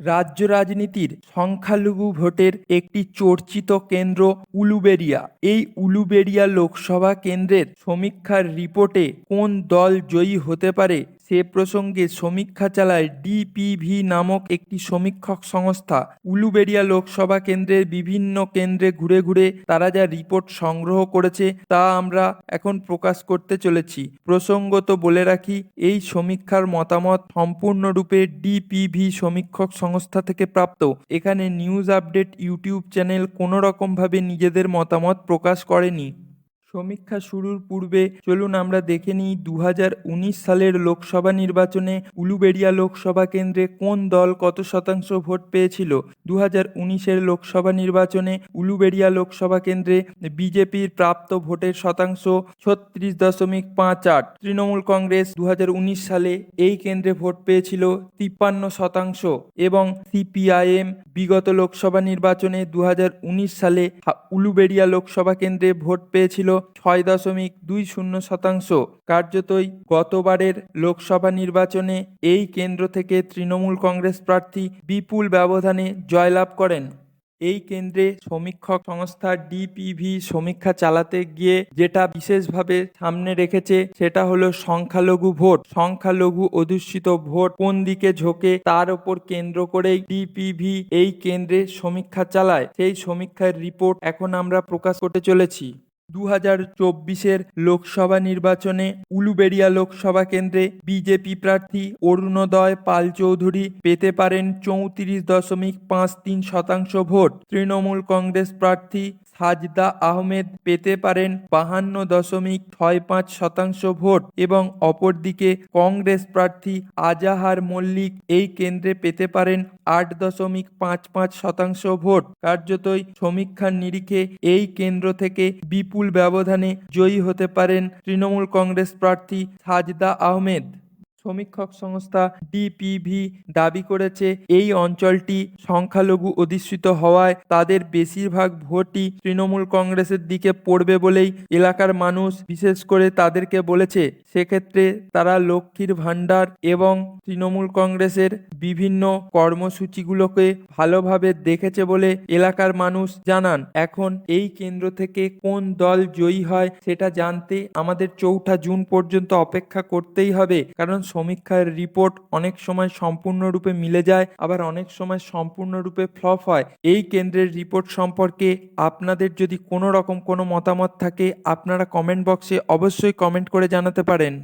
রাজ্য রাজনীতির সংখ্যালঘু ভোটের একটি চর্চিত কেন্দ্র উলুবেরিয়া এই উলুবেরিয়া লোকসভা কেন্দ্রের সমীক্ষার রিপোর্টে কোন দল জয়ী হতে পারে সে প্রসঙ্গে সমীক্ষা চালায় ডিপিভি নামক একটি সমীক্ষক সংস্থা। উলুবেড়িয়া লোকসভা কেন্দ্রের বিভিন্ন কেন্দ্রে ঘুরে ঘুরে তারা যা রিপোর্ট সংগ্রহ করেছে তা আমরা এখন প্রকাশ করতে চলেছি। প্রসঙ্গত বলে রাখি, এই সমীক্ষার মতামত সম্পূর্ণরূপে ডিপিভি সমীক্ষক সংস্থা থেকে প্রাপ্ত। এখানে নিউজ আপডেট ইউটিউব চ্যানেল কোনো রকমভাবে নিজেদের মতামত প্রকাশ করেনি। সমীক্ষা শুরুর পূর্বে চলুন আমরা দেখে নিই দু হাজার উনিশ সালের লোকসভা নির্বাচনে উলুবেড়িয়া লোকসভা কেন্দ্রে কোন দল কত শতাংশ ভোট পেয়েছিল? দু হাজার লোকসভা নির্বাচনে উলুবেড়িয়া লোকসভা কেন্দ্রে বিজেপির প্রাপ্ত ভোটের শতাংশ ছত্রিশ দশমিক পাঁচ আট। তৃণমূল কংগ্রেস দু হাজার উনিশ সালে এই কেন্দ্রে ভোট পেয়েছিল তিপ্পান্ন শতাংশ এবং সিপিআইএম বিগত লোকসভা নির্বাচনে দু হাজার উনিশ সালে উলুবেড়িয়া লোকসভা কেন্দ্রে ভোট পেয়েছিল ছয় দশমিক দুই শূন্য শতাংশ কার্যতই গতবারের লোকসভা নির্বাচনে এই কেন্দ্র থেকে তৃণমূল কংগ্রেস প্রার্থী বিপুল ব্যবধানে জয়লাভ করেন। এই কেন্দ্রে সমীক্ষক সংস্থা ডিপিভি সমীক্ষা চালাতে গিয়ে যেটা বিশেষভাবে সামনে রেখেছে সেটা হলো সংখ্যালঘু ভোট। সংখ্যালঘু অধ্যুষিত ভোট কোন দিকে ঝোঁকে তার ওপর কেন্দ্র করেই ডিপিভি এই কেন্দ্রে সমীক্ষা চালায়। সেই সমীক্ষার রিপোর্ট এখন আমরা প্রকাশ করতে চলেছি। দু হাজার চব্বিশের লোকসভা নির্বাচনে উলুবেড়িয়া লোকসভা কেন্দ্রে বিজেপি প্রার্থী অরুণোদয় পাল চৌধুরী পেতে পারেন চৌত্রিশ দশমিক পাঁচ তিন শতাংশ ভোট। তৃণমূল কংগ্রেস প্রার্থী সাজদা আহমেদ পেতে পারেন বাহান্ন দশমিক ছয় পাঁচ শতাংশ ভোট এবং অপরদিকে কংগ্রেস প্রার্থী আজাহার মল্লিক এই কেন্দ্রে পেতে পারেন আট দশমিক পাঁচ পাঁচ শতাংশ ভোট। কার্যতই সমীক্ষার নিরিখে এই কেন্দ্র থেকে বিপুল ব্যবধানে জয়ী হতে পারেন তৃণমূল কংগ্রেস প্রার্থী সাজদা আহমেদ। সমীক্ষক সংস্থা ডিপিভি দাবি করেছে, এই অঞ্চলটি সংখ্যালঘু অধিষ্ঠিত হওয়ায় তাদের বেশিরভাগ ভোটই তৃণমূল কংগ্রেসের দিকে পড়বে বলেই এলাকার মানুষ বিশেষ করে তাদেরকে বলেছে। সেক্ষেত্রে তারা লক্ষ্মীর ভাণ্ডার এবং তৃণমূল কংগ্রেসের বিভিন্ন কর্মসূচিগুলোকে ভালোভাবে দেখেছে বলে এলাকার মানুষ জানান। এখন এই কেন্দ্র থেকে কোন দল জয়ী হয় সেটা জানতে আমাদের চৌঠা জুন পর্যন্ত অপেক্ষা করতেই হবে, কারণ সমীক্ষার রিপোর্ট অনেক সময় সম্পূর্ণরূপে মিলে যায়, আবার অনেক সময় সম্পূর্ণরূপে ফ্লপ হয়। এই কেন্দ্রের রিপোর্ট সম্পর্কে আপনাদের যদি কোনো রকম কোনো মতামত থাকে, আপনারা কমেন্ট বক্সে অবশ্যই কমেন্ট করে জানাতে পারেন।